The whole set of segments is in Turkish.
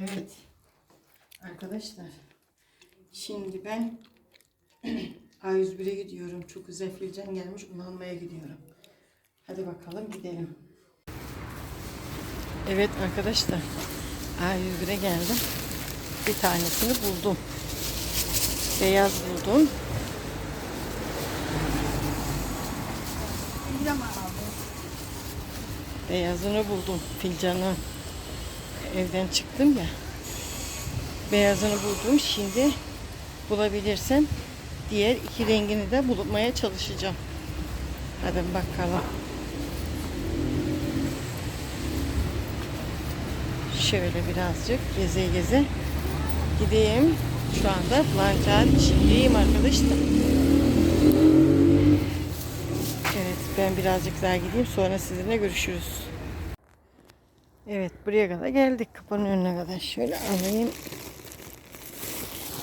Evet. Arkadaşlar. Şimdi ben A101'e gidiyorum. Çok güzel filcan gelmiş. Onu almaya gidiyorum. Hadi bakalım gidelim. Evet arkadaşlar. A101'e geldim. Bir tanesini buldum. Beyaz buldum. Beyazını buldum. Filcanı. Evden çıktım ya. Beyazını buldum. Şimdi bulabilirsem diğer iki rengini de bulmaya çalışacağım. Hadi bakalım. Şöyle birazcık geze geze gideyim. Şu anda Blanchard'ın içindeyim arkadaşlar. Evet ben birazcık daha gideyim sonra sizinle görüşürüz. Evet buraya kadar geldik kapının önüne kadar. Şöyle alayım.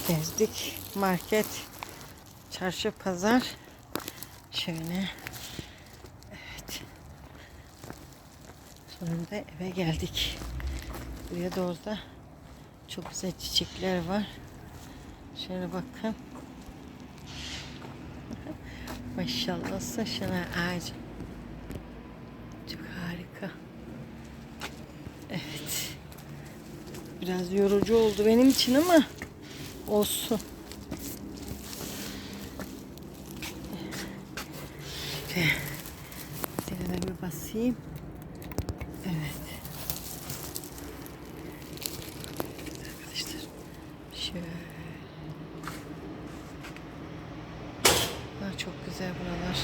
Gezdik. Market, çarşı, pazar. Şöyle. Evet. Sonunda eve geldik. Buraya doğru da çok güzel çiçekler var. Şöyle bakın. Maşallah saçına ağacı. Çok harika. Evet. Biraz yorucu oldu benim için ama olsun. Şöyle. Şöyle bir basayım. Evet. Arkadaşlar. Şöyle. Aa, çok güzel buralar.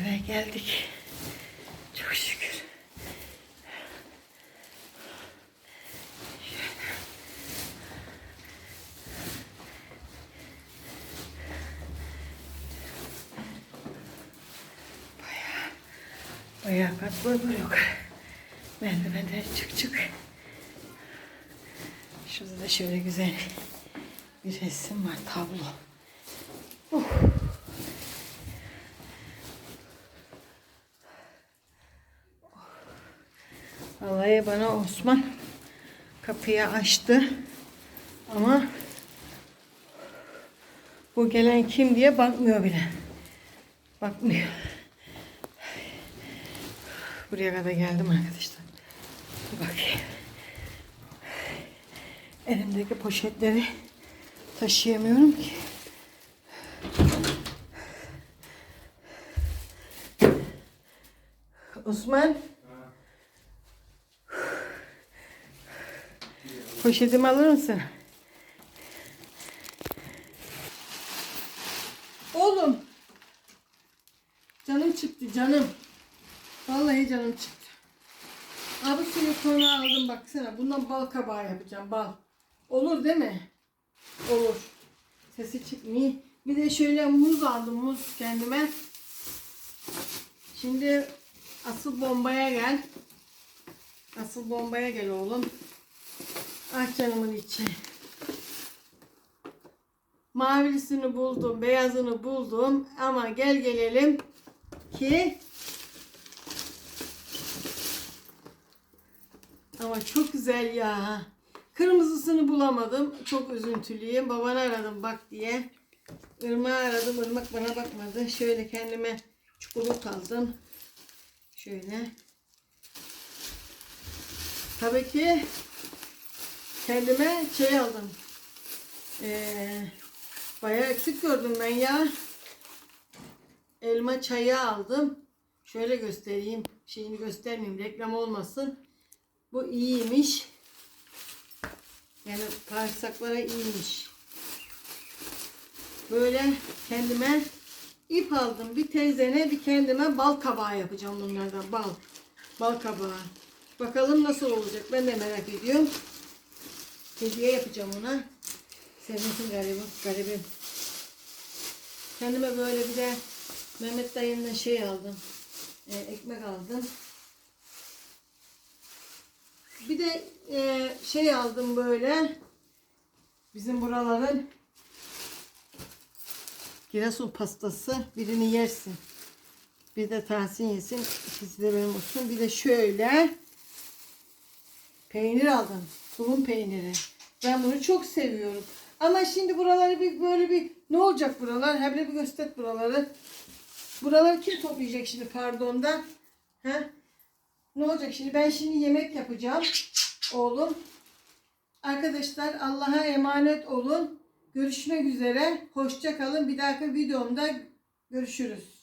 Eve geldik. Çok şükür. Bayağı, kat boy yok. Merdivenden çık çık. Şurada da şöyle güzel bir resim var, tablo. Uh. Vallahi bana Osman kapıyı açtı. Ama bu gelen kim diye bakmıyor bile. Bakmıyor. Buraya kadar geldim arkadaşlar. Bir bakayım. Elimdeki poşetleri taşıyamıyorum ki. Osman. Poşetimi alır mısın? Oğlum. Canım çıktı canım. Vallahi canım çıktı. Abi silikonu aldım baksana. Bundan bal kabağı yapacağım bal. Olur değil mi? Olur. Sesi çıkmıyor. Bir de şöyle muz aldım muz kendime. Şimdi asıl bombaya gel. Asıl bombaya gel oğlum. Ah canımın içi. Mavilisini buldum, beyazını buldum ama gel gelelim ki ama çok güzel ya. Kırmızısını bulamadım. Çok üzüntülüyüm. Babanı aradım bak diye. Irmağı aradım. Irmak bana bakmadı. Şöyle kendime çikolata aldım. Şöyle. Tabii ki kendime şey aldım. Ee, bayağı eksik gördüm ben ya. Elma çayı aldım. Şöyle göstereyim. Şeyini göstermeyeyim. Reklam olmasın. Bu iyiymiş. Yani bağırsaklara iyiymiş. Böyle kendime ip aldım. Bir teyzene bir kendime bal kabağı yapacağım bunlardan. Bal. Bal kabağı. Bakalım nasıl olacak. Ben de merak ediyorum. Hediye yapacağım ona. Sevmesin garibim. Garibim. Kendime böyle bir de Mehmet dayımdan şey aldım. E, ekmek aldım. Bir de e, şey aldım böyle. Bizim buraların Giresun pastası. Birini yersin. Bir de Tahsin yesin. İkisi de benim olsun. Bir de şöyle peynir aldım. Tulum peyniri. Ben bunu çok seviyorum. Ama şimdi buraları bir böyle bir ne olacak buralar? Hem de bir göster buraları. Buraları kim toplayacak şimdi pardon da? He? Ne olacak şimdi? Ben şimdi yemek yapacağım. Oğlum. Arkadaşlar Allah'a emanet olun. Görüşmek üzere. Hoşça kalın. Bir dahaki videomda görüşürüz.